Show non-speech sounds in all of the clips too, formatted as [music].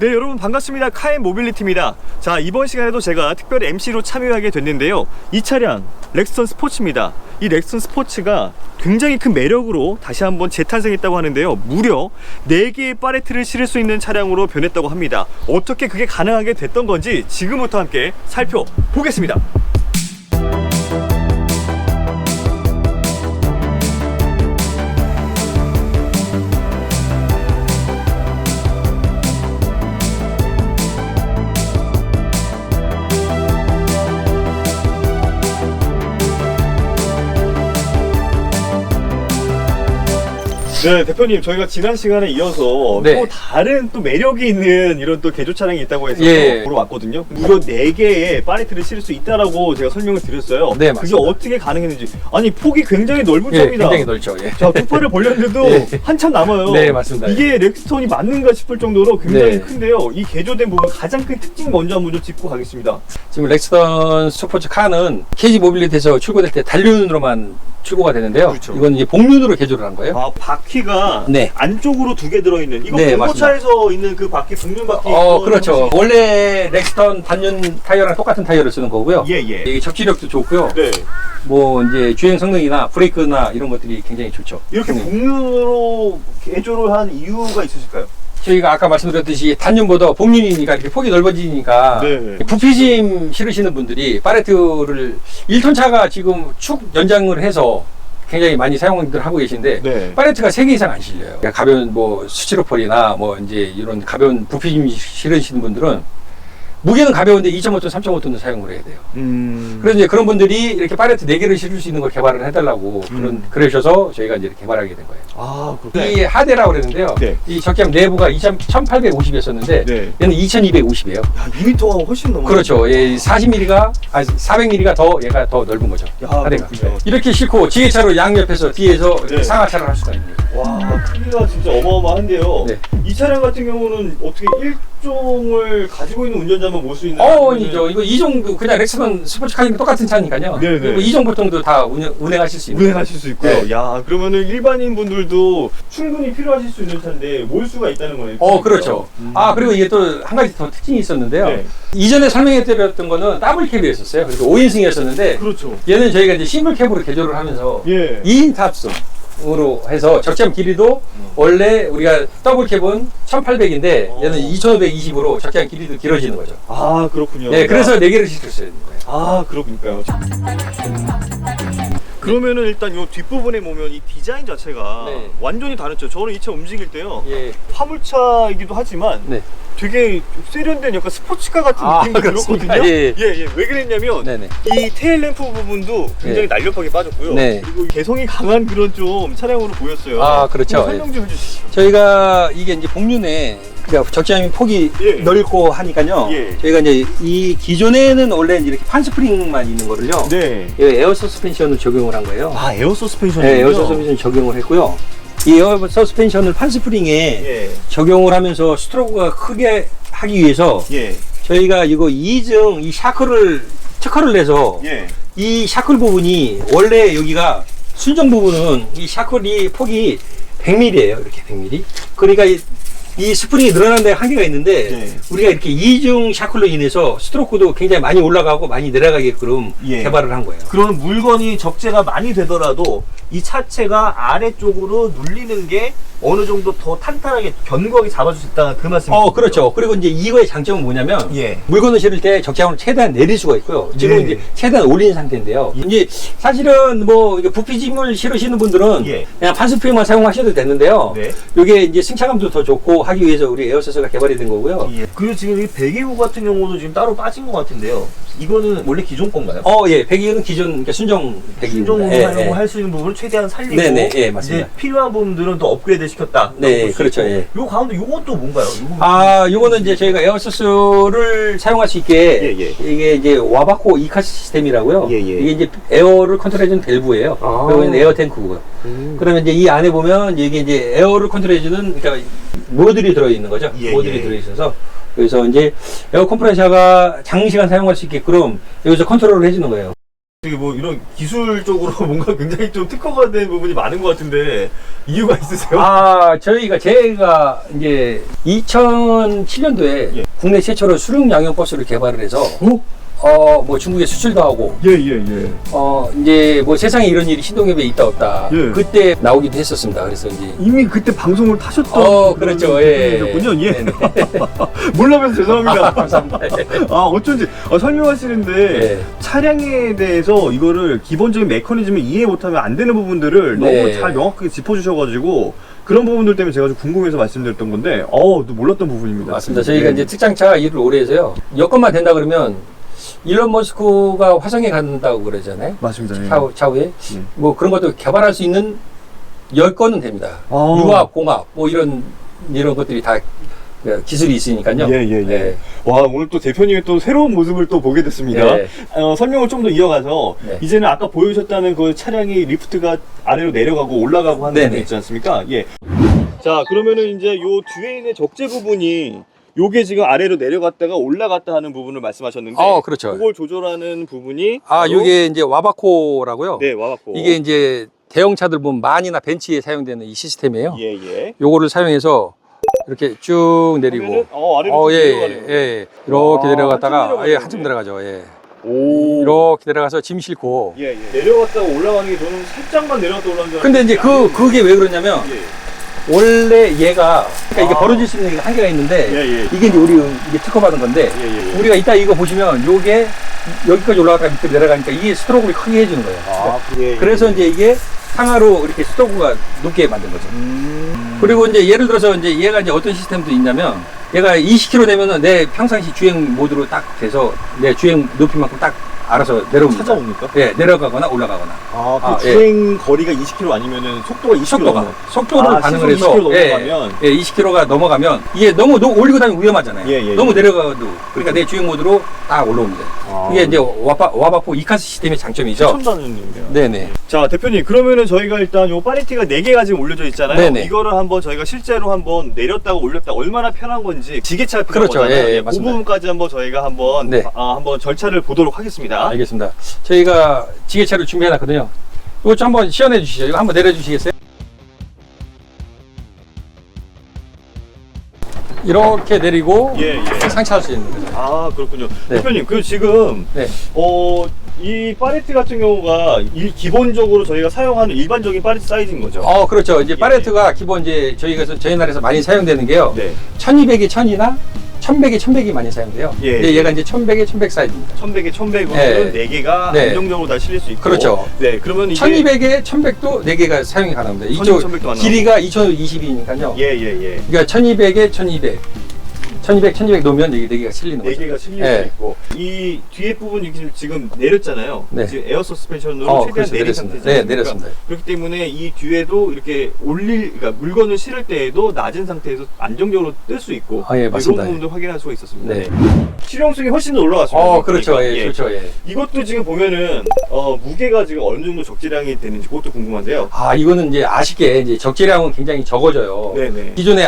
네 여러분 반갑습니다. 카엔 모빌리티입니다. 자 이번 시간에도 제가 특별히 MC로 참여하게 됐는데요. 이 차량 렉스턴 스포츠입니다. 이 렉스턴 스포츠가 굉장히 큰 매력으로 다시 한번 재탄생했다고 하는데요. 무려 4개의 파레트를 실을 수 있는 차량으로 변했다고 합니다. 어떻게 그게 가능하게 됐던 건지 지금부터 함께 살펴보겠습니다 네 대표님 저희가 지난 시간에 이어서 네. 또 다른 또 매력이 있는 이런 또 개조 차량이 있다고 해서 예. 보러 왔거든요 무려 4개의 파레트를 실을 수 있다라고 제가 설명을 드렸어요 네, 그게 맞습니다. 어떻게 가능했는지 아니 폭이 굉장히 넓은 예, 차입니다 굉장히 넓죠. 예. 자, 두 팔을 벌렸는데도 [laughs] 예. 한참 남아요. 네, 맞습니다. 이게 렉스톤이 맞는가 싶을 정도로 굉장히 네. 큰데요. 이 개조된 부분 가장 큰 특징 먼저 한번 좀 짚고 가겠습니다. 지금 렉스턴 스포츠 카는 KG 모빌리티에서 출고될 때 단륜으로만 출고가 되는데요. 그렇죠. 이건 이제 복륜으로 개조를 한 거예요. 아, 바퀴가 네. 안쪽으로 두 개 들어있는 이거 네, 중고차에서 있는 그 바퀴 북륜 바퀴. 어, 그렇죠. 원래 렉스턴 단륜 타이어랑 똑같은 타이어를 쓰는 거고요. 예, 예. 이게 접지력도 좋고요. 네. 뭐 이제 주행 성능이나 브레이크나 이런 것들이 굉장히 좋죠. 이렇게 네. 북륜으로 개조를 한 이유가 있으실까요? 저희가 아까 말씀드렸듯이 단륜보다 복륜이니까 이렇게 폭이 넓어지니까 네. 부피짐 실으시는 분들이 파레트를 1톤 차가 지금 축 연장을 해서 굉장히 많이 사용들 하고 계신데 네. 파레트가 3개 이상 안 실려요. 그러니까 가벼운 뭐 수치로폴이나 뭐 이제 이런 가벼운 부피짐 실으시는 분들은 무게는 가벼운데 2.5톤, 3.5톤을 사용을 해야 돼요. 음. 그래서 이제 그런 분들이 이렇게 파레트 4개를 실을 수 있는 걸 개발을 해달라고 그런 음. 그러셔서 저희가 이제 개발하게 된 거예요. 아, 그렇군요. 이 하대라고 그랬는데요. 네. 이 적기함 내부가 2,850이었었는데 네. 얘는 2,250이에요. 야, 2m가 훨씬 넘어. 그렇죠. 예, 40mm가 아 400mm가 더 얘가 더 넓은 거죠. 야, 하대가. 그렇군요. 이렇게 싣고 지게차로 양옆에서 뒤에서 네. 상하차를 할 수가 있는 거예요. 와 크기가 진짜 어마어마한데요. 네. 이 차량 같은 경우는 어떻게 일종을 가지고 있는 운전자만 몰 수 있는? 어, 아니죠. 이거 이종 그냥 렉스건 스포츠카랑 똑같은 차니까요. 네네. 그리고 이종 보통도 다 운행, 운행하실 수 있는. 운행하실 수 있고요. 네. 야 그러면은 일반인 분들도 충분히 필요하실 수 있는 차인데 몰 수가 있다는 거예요. 어, 그렇죠. 음. 아, 그리고 이게 또 한 가지 더 특징이 있었는데요. 네. 이전에 설명해 드렸던 거는 더블 캡이었었어요. 그래서 5인승이었었는데 그렇죠. 얘는 저희가 이제 싱글 캡으로 개조를 하면서 예. 2인 탑승 으로 해서 적재함 길이도 원래 우리가 더블 캡은 1800인데 어. 얘는 2520으로 적재함 길이도 길어지는 거죠. 아 그렇군요. 네, 야. 그래서 4개를 시켰어야 되는 거예요. 아 그렇군요. 그러면은 일단 이 뒷부분에 보면 이 디자인 자체가 네. 완전히 다르죠. 저는 이 차 움직일 때요. 예. 화물차이기도 하지만 네. 되게 세련된 약간 스포츠카 같은 아, 느낌도 그렇습니까? 들었거든요. 예. 예, 예. 왜 그랬냐면 네네. 이 테일 램프 부분도 굉장히 네. 날렵하게 빠졌고요. 네. 그리고 개성이 강한 그런 좀 차량으로 보였어요. 아, 그렇죠. 좀 설명 좀 해주시죠. 저희가 이게 이제 복륜에 그러니까 적재함이 폭이 예. 넓고 하니까요. 예. 저희가 이제 이 기존에는 원래 이제 이렇게 판스프링만 있는 거를요. 네. 이 에어 서스펜션을 적용을 한 거예요. 아, 에어 서스펜션. 네, 에어 서스펜션 적용을 했고요. 이 에어 서스펜션을 판스프링에 예. 적용을 하면서 스트로크가 크게 하기 위해서 예. 저희가 이거 2등 이 샤클을 특허를 내서 예. 이 샤클 부분이 원래 여기가 순정 부분은 이 샤클이 폭이 100mm예요. 이렇게 100mm. 그러니까 이, 이 스프링이 늘어나는 데 한계가 있는데 네. 우리가 이렇게 이중 샤클로 인해서 스트로크도 굉장히 많이 올라가고 많이 내려가게끔 예. 개발을 한 거예요. 그런 물건이 적재가 많이 되더라도 이 차체가 아래쪽으로 눌리는 게 어느 정도 더 탄탄하게 견고하게 잡아줄 수 있다는 그 말씀이죠. 어, 그렇죠. 그리고 이제 이거의 장점은 뭐냐면 예. 물건을 실을 때 적재함을 최대한 내릴 수가 있고요. 지금 예. 이제 최대한 올린 상태인데요. 이제 사실은 뭐 부피짐을 실으시는 분들은 예. 그냥 판스프링만 사용하셔도 되는데요. 네. 이게 이제 승차감도 더 좋고 하기 위해서 우리 에어서스가 개발이 된 거고요. 예. 그리고 지금 이 배기구 같은 경우도 지금 따로 빠진 것 같은데요. 이거는 원래 기존 건가요? 어, 예. 배기는 기존 그러니까 순정 배기입니다. 신종으로 예, 사용을 예. 할수 있는 부분을 최대한 살리고 네네, 예, 맞습니다. 필요한 부분들은 또 업그레이드 시켰다. 네, 그렇죠, 예. 요 가운데 또 뭔가요? 요거 아, 요거는 이제 저희가 에어서스를 사용할 수 있게 예, 예. 이게 이제 와바코 이카 시스템이라고요. 예, 예. 이게 이제 에어를 컨트롤해주는 밸브예요. 아. 그리고 에어 탱크고요. 음. 그러면 이제 이 안에 보면 이게 이제 에어를 컨트롤해주는 그러니까 모듈이 들어있는 거죠. 예, 모듈이 예. 들어있어서 그래서 이제 에어 컴프레셔가 장시간 사용할 수 있게끔 여기서 컨트롤을 해주는 거예요. 되게 뭐 이런 기술적으로 [laughs] 뭔가 굉장히 좀 특허가 된 부분이 많은 것 같은데 이유가 있으세요? 아, 저희가 제가 이제 2007년도에 예. 국내 최초로 수륙 양형 버스를 개발을 해서 오? 어, 뭐 중국에 수출도 하고 예, 예, 예. 어, 이제 뭐 세상에 이런 일이 신동엽에 있다 없다. 예. 그때 나오기도 했었습니다. 그래서 이제 이미 그때 방송을 타셨던 어, 그렇죠. 예. 분이군요. 예. [laughs] 몰라서 죄송합니다. [laughs] 감사합니다. 아, 어쩐지 아, 설명하시는데 예. 차량에 대해서 이거를 기본적인 메커니즘을 이해 못하면 안 되는 부분들을 네. 너무 잘 명확하게 짚어주셔가지고 그런 부분들 때문에 제가 좀 궁금해서 말씀드렸던 건데 어, 또 몰랐던 부분입니다. 맞습니다. 저희가 예. 이제 특장차 일을 오래 해서요. 여건만 된다 그러면 일론 머스크가 화성에 간다고 그러잖아요. 맞습니다. 예. 차후, 차후에 예. 뭐 그런 것도 개발할 수 있는 여건은 됩니다. 아. 유학, 공학 뭐 이런 이런 것들이 다그 기술이 있으니까요. 예, 예, 예. 와, 오늘 또 대표님의 또 새로운 모습을 또 보게 됐습니다. 예. 어, 설명을 좀 더 이어가서, 네. 이제는 아까 보여주셨다는 그 차량이 리프트가 아래로 내려가고 올라가고 하는 네네. 부분이 있지 않습니까? 예. 자, 그러면은 이제 요 뒤에 있는 적재 부분이 요게 지금 아래로 내려갔다가 올라갔다 하는 부분을 말씀하셨는데, 어, 그렇죠. 그걸 조절하는 부분이 아, 바로- 이게 이제 와바코라고요. 네, 와봤고 이게 이제 대형차들 보면 만이나 벤츠에 사용되는 이 시스템이에요. 예, 예. 요거를 사용해서 이렇게 쭉 내리고 그러면은, 어, 아래로 어, 쭉 예, 예. 예. 이렇게 아, 내려갔다가 예, 내려가네. 한참 내려가죠. 예. 오. 이렇게 내려가서 짐 싣고. 예, 예. 내려갔다가 올라가는 게 저는 살짝만 내려갔다 올라가는 줄 근데 이제 그 그게 왜 그러냐면 예. 원래 얘가 그러니까 이게 아. 벌어질 수 있는 한계가 있는데 예, 예. 이게 이제 우리 이게 특허 받은 건데 예, 예, 예. 우리가 이따 이거 보시면 요게 여기까지 올라갔다가 밑으로 내려가니까 이게 스트로크를 크게 해주는 거예요. 아, 그래. 그래서 이제 이게 상하로 이렇게 스트로크가 높게 만든 거죠. 음. 그리고 이제 예를 들어서 이제 얘가 이제 어떤 시스템도 있냐면 얘가 20km 되면은 내 평상시 주행 모드로 딱 돼서 내 주행 높이만큼 딱 알아서 내려옵니다. 찾아옵니까? 예, 내려가거나 올라가거나. 아, 그 아, 예. 주행 거리가 20km 아니면은 속도가 20km 속도가 넘어. 속도를 아, 반응을 시속 해서 20km 예, 넘어가면? 예, 20km가 넘어가면 이게 너무 노- 올리고 다니면 위험하잖아요. 예, 예, 너무 예. 내려가도 그러니까 내 주행 모드로 딱 올라옵니다. 아. 그게 이제 와바 와바포 이카스 시스템의 장점이죠. 첨단원님이요. 네네. 자 대표님 그러면은 저희가 일단 요 파리티가 4개가 지금 올려져 있잖아요. 네네. 이거를 한번 저희가 실제로 한번 내렸다가 올렸다 얼마나 편한 건지 지게차 그렇죠. 예, 예, 그 맞습니다. 부분까지 한번 저희가 한번 네. 아, 한번 절차를 보도록 하겠습니다. 알겠습니다. 저희가 지게차를 준비해놨거든요. 이거 좀 한번 시연해 주시죠. 이거 한번 내려주시겠어요? 이렇게 내리고 예, 예. 상차할 수 있는 거죠. 아 그렇군요. 네. 대표님 그 지금 네. 어, 이 파레트 같은 경우가 일- 기본적으로 저희가 사용하는 일반적인 파레트 사이즈인 거죠. 어, 그렇죠. 이제 예. 파레트가 기본 이제 저희가 저희 나라에서 많이 사용되는 게요. 네. 1200에 1000이나 1100에 1100이 많이 사용돼요. 예. 근데 얘가 이제 1100에 1100 사이즈입니다. 1100에 1100으로는 네. 네. 개가 네. 안정적으로 다 실릴 수 있고. 그렇죠. 네, 그러면 이게 1200에 1100도 4개가 사용이 가능합니다. 1200, 이쪽 1100도 가능하고. 길이가 2020이니까요. 예, 예, 예. 그러니까 1200에 1200. 1200, 1200 놓으면 여기 4개가 실리는 네 거죠. 개가 실릴 예. 수 있고 이 뒤에 부분 이렇게 지금 내렸잖아요. 네. 지금 에어 서스펜션으로 어, 최대한 그렇죠. 내린 내렸습니다. 상태죠. 네, 내렸습니다. 그렇기 때문에 이 뒤에도 이렇게 올릴, 그러니까 물건을 실을 때에도 낮은 상태에서 안정적으로 뜰 수 있도 아, 예, 맞습니다. 이런 부분도 확인할 수가 있었습니다. 네. 실용성이 훨씬 더 올라갔습니다. 어, 그렇죠. 그러니까. 예, 좋죠. 예. 이것도 지금 보면은 어, 무게가 지금 어느 정도 적재량이 되는지 그것도 궁금한데요. 아, 이거는 이제 아쉽게 이제 적재량은 굉장히 적어져요. 네네. 기존에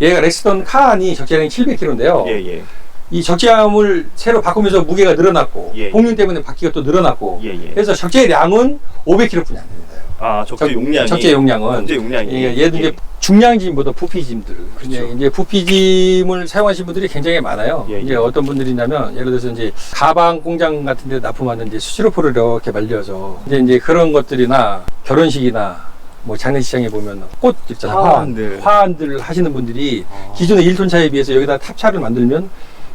얘가 렉스턴 카안이 적재량이 700kg인데요. 예, 예. 이 적재함을 새로 바꾸면서 무게가 늘어났고 예, 예. 공륜 때문에 바퀴가 또 늘어났고 예, 예. 그래서 적재량은 500kg뿐이 안 됩니다. 아, 적재 적- 용량이. 적재 용량은 적재 용량이. 예, 얘도 이제 중량짐보다 부피짐들 그렇죠. 이제, 이제 부피짐을 사용하시는 분들이 굉장히 많아요. 예, 예. 이제 어떤 분들이냐면 예를 들어서 이제 가방 공장 같은 데 납품하는 이제 수시로포를 이렇게 말려서 이제 이제 그런 것들이나 결혼식이나 뭐 장례식장에 보면 꽃 있잖아요. 화환들. 화환들 하시는 분들이 아. 기존의 1톤 차에 비해서 여기다 탑차를 만들면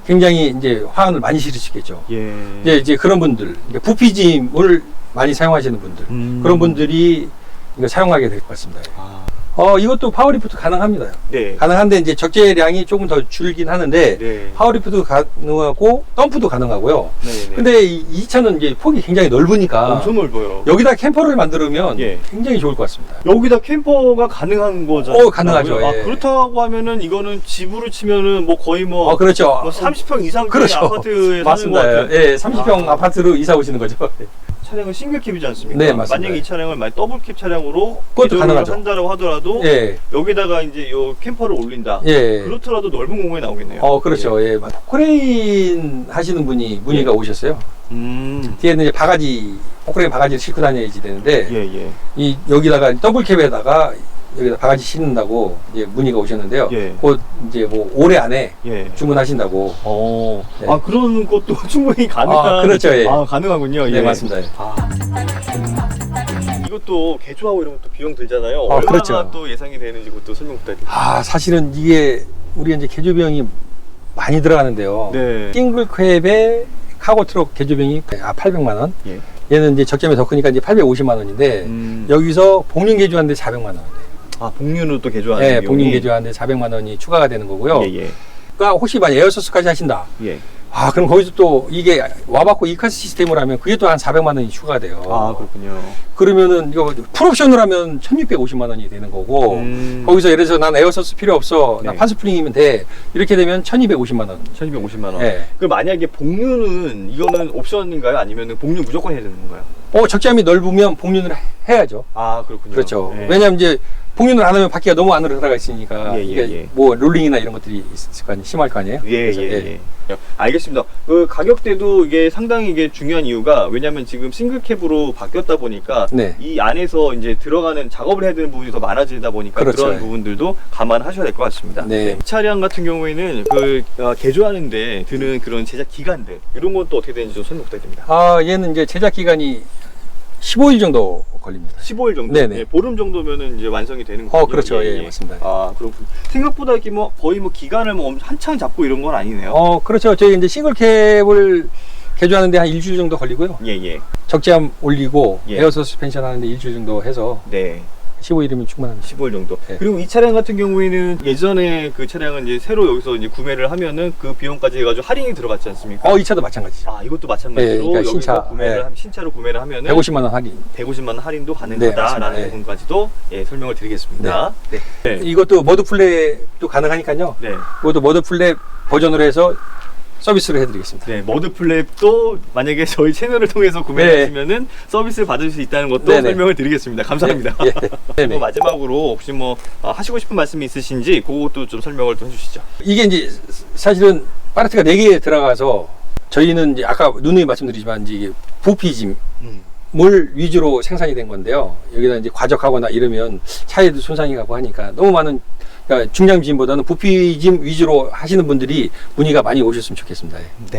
굉장히 이제 화환을 많이 실으시겠죠. 예. 이제 이제 그런 분들, 부피짐을 많이 사용하시는 분들, 음. 그런 분들이 이거 사용하게 될 것 같습니다. 아, 어, 이것도 파워리프트 가능합니다. 네. 가능한데 이제 적재량이 조금 더 줄긴 하는데 네. 파워리프트도 가능하고 덤프도 가능하고요. 네, 네. 근데 이, 이 차는 이제 폭이 굉장히 넓으니까 엄청 넓어요. 여기다 캠퍼를 만들면 예. 굉장히 좋을 것 같습니다. 여기다 캠퍼가 가능한 거잖아요. 어, 가능하죠, 아, 예. 그렇다고 하면은 이거는 집으로 치면은 뭐 거의 뭐, 어, 그렇죠. 뭐 30평 이상 의 그렇죠. 아파트에 사는 것 맞습니다. 같아요. 예, 30평 아. 아. 파트로 이사 오시는 거죠. [laughs] 차량은 싱글캡이지 않습니까? 네, 맞습니다. 만약에 이 차량을 만약 더블캡 차량으로 그것도 가능하죠. 한다라고 하더라도 예, 여기다가 이제 요 캠퍼를 올린다. 예. 그렇더라도 넓은 공간에 나오겠네요. 어, 그렇죠. 예. 포크레인 하시는 분이 문의가 오셨어요. 음. 뒤에는 이제 바가지, 포크레인 바가지를 싣고 다녀야지 되는데, 예, 예. 이, 여기다가 더블 캡에다가 여기다 바가지 싣는다고 이제 문의가 오셨는데요. 예. 곧 이제 뭐 올해 안에 예. 주문하신다고. 어. 네. 아, 그런 것도 [laughs] 충분히 가능한. 아, 그렇죠, 예. 아, 가능하군요. 네, 예. 맞습니다. 예. 아. 이것도 개조하고 이런 것도 비용 들잖아요. 아, 얼마나 그렇죠. 또 예상이 되는지 그것도 설명 부탁드립니다. 아, 사실은 이게 우리 이제 개조비용이 많이 들어가는데요. 네. 싱글 캡의 카고 트럭 개조비용이 아 800만 원. 예. 얘는 이제 적점이 더 크니까 이제 850만 원인데 음. 여기서 복륜 개조하는데 400만 원. 아, 복륜으로 또 개조하는 네, 비용이? 복륜 개조하는데 400만 원이 추가가 되는 거고요. 예, 예. 그러니까 혹시 만약 에어소스까지 하신다. 예. 아, 그럼 거기서 또 이게 와봤고 이카스 시스템으로 하면 그게 또 한 400만 원이 추가가 돼요. 아, 그렇군요. 그러면은 이거 풀옵션으로 하면 1650만 원이 되는 거고 음. 거기서 예를 들어서 난 에어소스 필요 없어. 나 네. 판스프링이면 돼. 이렇게 되면 1250만 원. 1250만 원. 네. 그 만약에 복륜은 이거는 옵션인가요? 아니면 복륜 무조건 해야 되는 건가요? 어, 적재함이 넓으면 복륜을 해야죠. 아, 그렇군요. 그렇죠. 예. 왜냐하면 이제 복륜을 안 하면 바퀴가 너무 안으로 들어가 있으니까 예, 예, 이게 예. 뭐 롤링이나 이런 것들이 있을 거 아니에요. 심할 거 아니에요. 예, 그래서, 예, 예. 알겠습니다. 그 가격대도 이게 상당히 이게 중요한 이유가 왜냐면 지금 싱글캡으로 바뀌었다 보니까 네. 이 안에서 이제 들어가는 작업을 해야 되는 부분이 더 많아지다 보니까 그렇죠. 그런 부분들도 감안하셔야 될 것 같습니다. 네. 이 차량 같은 경우에는 그 어, 개조하는데 드는 그런 제작 기간들 이런 건 또 어떻게 되는지 좀 설명 부탁드립니다. 아, 얘는 이제 제작 기간이 15일 정도 걸립니다. 15일 정도, 네네. 예, 보름 정도면은 이제 완성이 되는 거죠. 어, 그렇죠. 예, 맞습니다. 아, 그렇군. 생각보다 이렇게 뭐 거의 뭐 기간을 뭐 한창 잡고 이런 건 아니네요. 어, 그렇죠. 저희 이제 싱글 캡을 개조하는데 한 일주일 정도 걸리고요. 예, 예. 적재함 올리고 예. 에어 서스펜션 하는데 일주일 정도 해서 네. 15일이면 충분합니다. 15일 정도. 네. 그리고 이 차량 같은 경우에는 예전에 그 차량은 이제 새로 여기서 이제 구매를 하면은 그 비용까지 해가지고 할인이 들어갔지 않습니까? 어, 이 차도 마찬가지죠. 아 이것도 마찬가지로 네, 그러니까 여기서 신차, 구매를 네. 하면 신차로 구매를 하면은 150만 원 할인. 150만 원 할인도 네, 가능하다라는 맞습니다. 네. 부분까지도 예, 설명을 드리겠습니다. 네. 네. 이것도 머드 플랫도 가능하니까요. 네. 이것도 머드 플랫 버전으로 해서 서비스를 해드리겠습니다. 네, 머드 플랩도 만약에 저희 채널을 통해서 구매를 네. 하시면은 서비스를 받을 수 있다는 것도 네네. 설명을 드리겠습니다. 감사합니다. 예, 예. [laughs] 네네. 뭐 마지막으로 혹시 뭐 아, 하시고 싶은 말씀이 있으신지 그것도 좀 설명을 좀 해주시죠. 이게 이제 사실은 파르트가 4개 들어가서 저희는 이제 아까 누누이 말씀드리지만 이제 부피짐 음. 물 위주로 생산이 된 건데요. 여기다 이제 과적하거나 이러면 차에도 손상이 가고 하니까 너무 많은 그러니까 중량짐보다는 부피짐 위주로 하시는 분들이 문의가 많이 오셨으면 좋겠습니다. 예. 네.